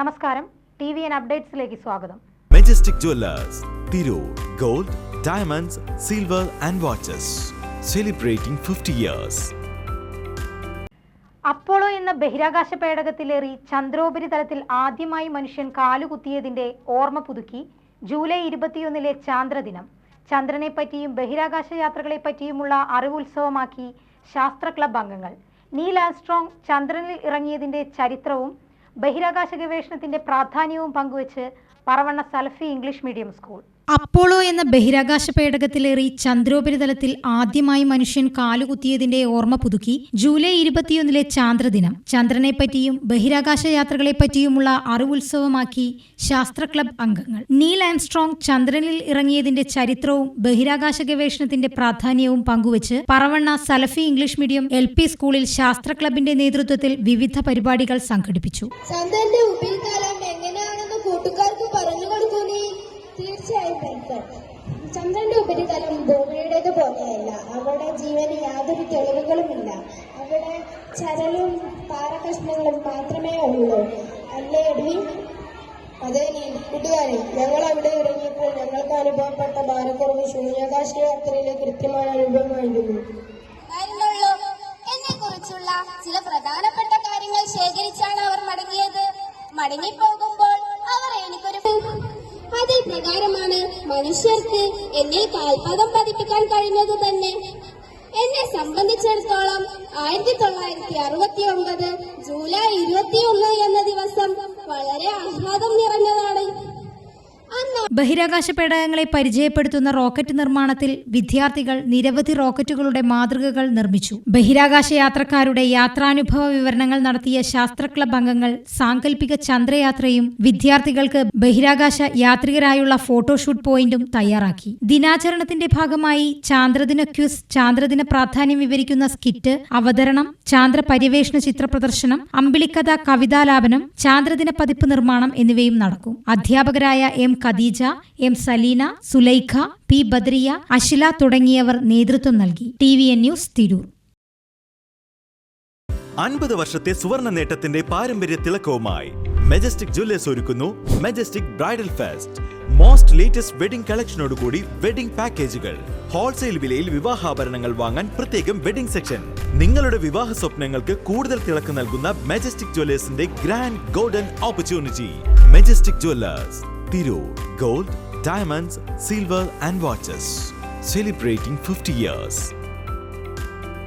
നമസ്കാരം. T V N അപ്ഡേറ്റ്സിലേക്ക് സ്വാഗതം. Majestic jewellers Tirur gold diamonds silver and watches celebrating fifty years Apollo എന്ന ബഹിരാകാശ പേടകത്തിലേറി ചന്ദ്രോപരിതലത്തിൽ ആദ്യമായി മനുഷ്യൻ കാലുകുത്തിയതിന്റെ ഓർമ്മ പുതുക്കി ജൂലൈ ഇരുപത്തിയൊന്നിലെ ചാന്ദ്രദിനം. ചന്ദ്രനെ പറ്റിയും ബഹിരാകാശ യാത്രകളെ പറ്റിയുമുള്ള അറിവുത്സവമാക്കി ശാസ്ത്ര ക്ലബ് അംഗങ്ങൾ. നീൽ ആംസ്ട്രോങ് ചന്ദ്രനിൽ ഇറങ്ങിയതിന്റെ ചരിത്രവും ബഹിരാകാശ ഗവേഷണത്തിന്റെ പ്രാധാന്യവും പങ്കുവച്ച് Paravanna Salafi English medium school. Apollo എന്ന ബഹിരാകാശ പേടകത്തിലേറി ചന്ദ്രോപരിതലത്തിൽ ആദ്യമായി മനുഷ്യൻ കാലുകുത്തിയതിന്റെ ഓർമ്മ പുതുക്കി ജൂലൈ ഇരുപത്തിയൊന്നിലെ ചാന്ദ്രദിനം. ചന്ദ്രനെപ്പറ്റിയും ബഹിരാകാശ യാത്രകളെപ്പറ്റിയുമുള്ള അറിവുത്സവമാക്കി ശാസ്ത്ര ക്ലബ് അംഗങ്ങൾ. നീൽ ആംസ്ട്രോങ് ചന്ദ്രനിൽ ഇറങ്ങിയതിന്റെ ചരിത്രവും ബഹിരാകാശ ഗവേഷണത്തിന്റെ പ്രാധാന്യവും പങ്കുവച്ച് Paravanna Salafi English medium L P സ്കൂളിൽ ശാസ്ത്ര ക്ലബിന്റെ നേതൃത്വത്തിൽ വിവിധ പരിപാടികൾ സംഘടിപ്പിച്ചു. ചന്ദ്രന്റെ ഉപരിതലം എങ്ങനെയാണെന്ന് കൂട്ടുകാർക്ക് പറഞ്ഞു കൊടുക്കൂ നീ തീർച്ചയായും പെൻസർ ചന്ദ്രന്റെ ഉപരിതലം ഭൂമിയുടേത് പോലെയല്ല. അവിടെ ജീവന് യാതൊരു തെളിവുകളുമില്ല. അവിടെ ചരലും പാറകഷ്ണങ്ങളും മാത്രമേ ഉള്ളൂ. അല്ലേ എഡ്വിൻ? അതെ നീ കൂട്ടുകാരെ. ഞങ്ങൾ അവിടെ ഇറങ്ങിയപ്പോൾ ഞങ്ങൾക്ക് അനുഭവപ്പെട്ട ഭാരക്കുറവ് ശൂന്യാകാശ യാത്രയിലെ കൃത്യമായ അനുഭവമായിരുന്നു എന്നെ കുറിച്ചുള്ള ചില പ്രധാനപ്പെട്ട കാര്യങ്ങൾ ശേഖരിച്ചാണ് അവർ മടങ്ങിയത്. മടങ്ങിപ്പോകുമ്പോൾ പ്രകാരമാണ് മനുഷ്യർക്ക് എന്നിൽ കാൽപാദം പതിപ്പിക്കാൻ കഴിഞ്ഞത് തന്നെ. എന്നെ സംബന്ധിച്ചിടത്തോളം ആയിരത്തി തൊള്ളായിരത്തി അറുപത്തി ഒമ്പത് ജൂലൈ ബഹിരാകാശ പേടകങ്ങളെ പരിചയപ്പെടുത്തുന്ന റോക്കറ്റ് നിർമ്മാണത്തിൽ വിദ്യാർത്ഥികൾ നിരവധി റോക്കറ്റുകളുടെ മാതൃകകൾ നിർമ്മിച്ചു. ബഹിരാകാശ യാത്രക്കാരുടെ യാത്രാനുഭവ വിവരണങ്ങൾ നടത്തിയ ശാസ്ത്ര ക്ലബ് അംഗങ്ങൾ സാങ്കല്പിക ചന്ദ്രയാത്രയും വിദ്യാർത്ഥികൾക്ക് ബഹിരാകാശ യാത്രികരായുള്ള ഫോട്ടോഷൂട്ട് പോയിന്റും തയ്യാറാക്കി. ദിനാചരണത്തിന്റെ ഭാഗമായി ചാന്ദ്രദിന ക്യൂസ് ചാന്ദ്രദിന പ്രാധാന്യം വിവരിക്കുന്ന സ്കിറ്റ് അവതരണം ചാന്ദ്ര പര്യവേഷണ ചിത്ര പ്രദർശനം അമ്പിളിക്കഥ കവിതാലാപനം ചാന്ദ്രദിന പതിപ്പ് നിർമ്മാണം എന്നിവയും നടക്കും. അധ്യാപകരായ M Khadeeja M Saleena Sulaikha P Badriya Ashila തുടങ്ങിയവർ നേതൃത്വം നൽകി. T V N news Tirur. അൻപത് വർഷത്തെ സുവർണ നേട്ടത്തിന്റെ പാരമ്പര്യ തിളക്കവുമായി മെജസ്റ്റിക് ജ്വല്ലേഴ്സ് ഒരുക്കുന്നു majestic bridal fest. Most latest wedding കളക്ഷനോടുകൂടി wedding പാക്കേജുകൾ ഹോൾസെയിൽ വിലയിൽ വിവാഹാഭരണങ്ങൾ വാങ്ങാൻ പ്രത്യേകം വെഡിംഗ് സെക്ഷൻ നിങ്ങളുടെ വിവാഹ സ്വപ്നങ്ങൾക്ക് കൂടുതൽ തിളക്കം നൽകുന്ന majestic ജ്വല്ലേഴ്സിന്റെ grand golden opportunity majestic jewellers Piro, Gold, diamonds, silver and watches. Celebrating 50 years.